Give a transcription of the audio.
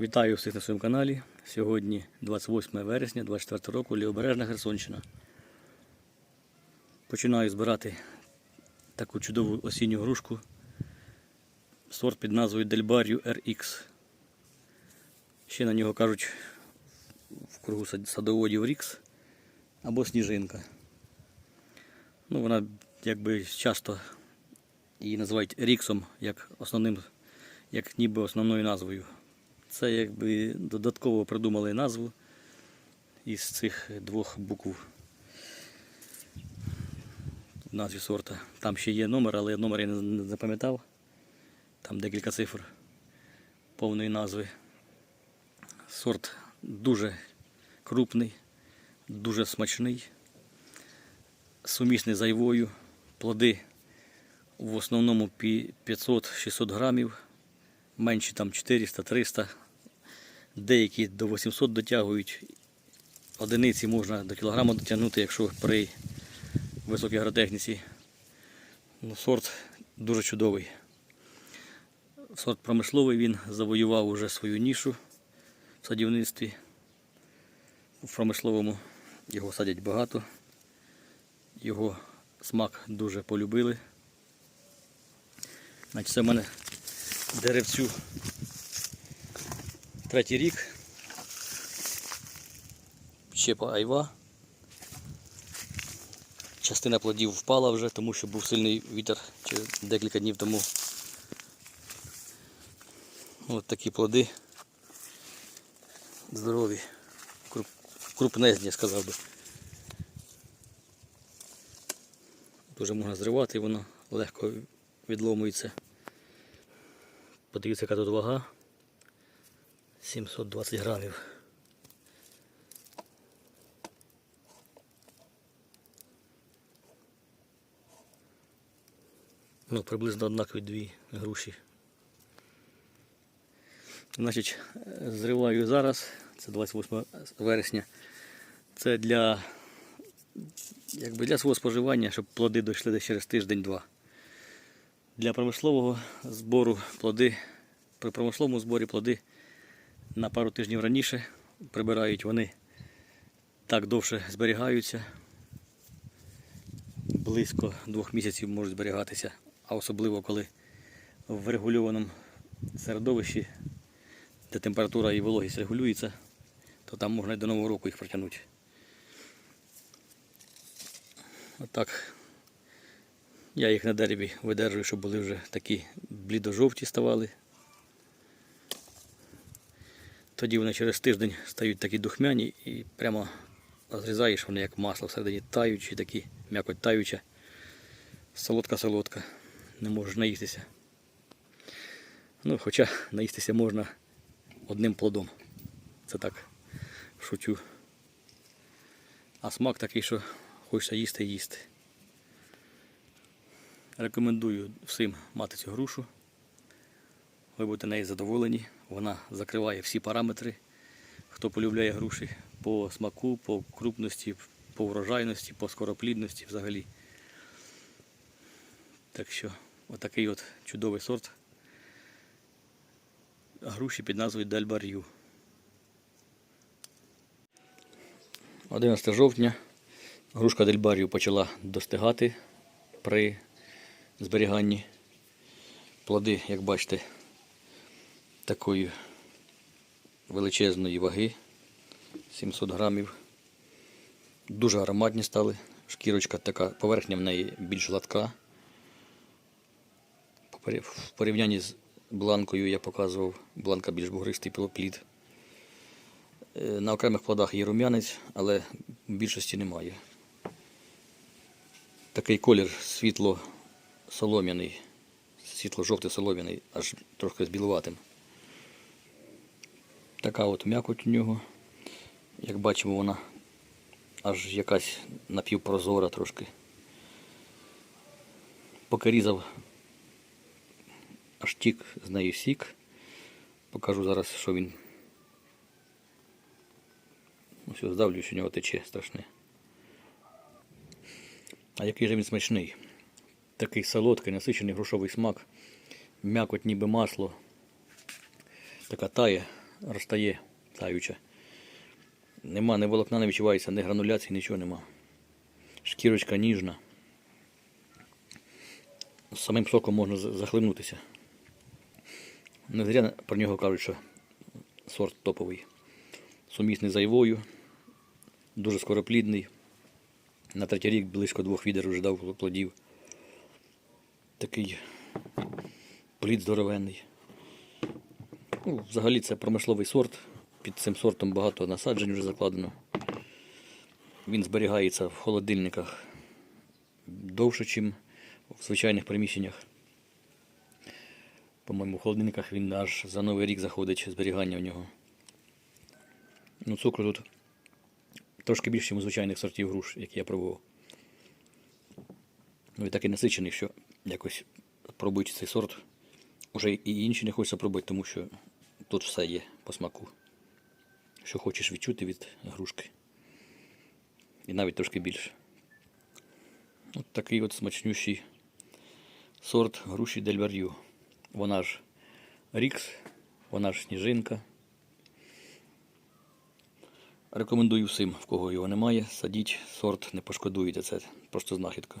Вітаю всіх на своєму каналі. Сьогодні 28 вересня 24 року, Лівобережна Херсонщина. Починаю збирати таку чудову осінню грушку. Сорт під назвою Дельбарію RX. Ще на нього кажуть в кругу садоводів Рікс або Сніжинка. Ну, вона якби часто її називають Ріксом як основним, як ніби основною назвою. Це якби додатково придумали назву із цих двох букв в назві сорта. Там ще є номер, але номер я не запам'ятав. Там декілька цифр повної назви. Сорт дуже крупний, дуже смачний, сумісний з айвою. Плоди в основному 500-600 грамів, менші там 400-300, деякі до 800 дотягують. Одиниці можна до кілограма дотягнути, якщо при високій агротехніці. Ну, сорт дуже чудовий. Сорт промисловий він завоював уже свою нішу в садівництві. В промисловому його садять багато. Його смак дуже полюбили. Значить, це в мене деревцю третій рік. Щепа айва. Частина плодів впала вже, тому що був сильний вітер декілька днів тому. Ось такі плоди. Здорові. Крупнезні, сказав би. Дуже можна зривати, воно легко відломується. Подивіться, яка тут вага. 720 грамів. Ну, приблизно однакові дві груші. Значить, зриваю зараз, це 28 вересня. Це для, якби для свого споживання, щоб плоди дійшли десь через тиждень-два. Для промислового збору плоди, при промисловому зборі плоди на пару тижнів раніше прибирають вони так довше зберігаються. Близько двох місяців можуть зберігатися, а особливо коли в регульованому середовищі, де температура і вологість регулюється, то там можна і до Нового року їх протягнути. Отак. Я їх на дереві видержую, щоб були вже такі блідо-жовті ставали. Тоді вони через тиждень стають такі духмяні і прямо розрізаєш вони як масло всередині таючі, такі м'якоть таюча. Солодка-солодка. Не можеш наїстися. Ну, хоча наїстися можна одним плодом. Це так шучу. А смак такий, що хочеться їсти і їсти. Рекомендую всім мати цю грушу. Ви будете нею задоволені. Вона закриває всі параметри. Хто полюбляє груші по смаку, по крупності, по врожайності, по скороплідності взагалі. Так що, отакий от чудовий сорт груші під назвою Дальбар'ю. 11 жовтня грушка Дельбарію почала достигати при зберіганні. Плоди, як бачите, такої величезної ваги 700 грамів. Дуже ароматні стали. Шкірочка така, поверхня в неї більш гладка. В порівнянні з бланкою я показував, бланка більш бугристий пилоплід. Е, На окремих плодах є рум'янець, але в більшості немає. Такий колір світло солом'яний, світло-жовтий солом'яний, аж трохи з білуватим. Така от м'якоть у нього. Як бачимо, вона аж якась напівпрозора трошки. Поки різав, аж тік з неї сік. Покажу зараз, що він. Ось здавлюсь, у нього тече страшне. А який же він смачний. Такий солодкий, насичений грушовий смак. М'якоть ніби масло. Така тає розтає таюча. Нема ні волокна не відчувається, ні грануляції, нічого нема. Шкірочка ніжна. З самим соком можна захлинутися. Не зря про нього кажуть, що сорт топовий. Сумісний з айвою, дуже скороплідний. На третій рік близько двох відер вже дав плодів. Такий плід здоровенний. Ну, взагалі це промисловий сорт. Під цим сортом багато насаджень вже закладено. Він зберігається в холодильниках довше, ніж в звичайних приміщеннях. По-моєму, в холодильниках він аж за новий рік заходить зберігання в нього. Ну, цукру тут трошки більше, ніж у звичайних сортів груш, які я пробував. Ну і такий насичений, що якось пробуючи цей сорт, уже і інші не хочеться пробувати, тому що тут все є по смаку. Що хочеш відчути від грушки. І навіть трошки більше. От такий от смачнющий сорт груші Дельвар'ю. Вона ж Рікс, вона ж сніжинка. Рекомендую всім, в кого його немає, садіть сорт, не пошкодуєте, це просто знахідка.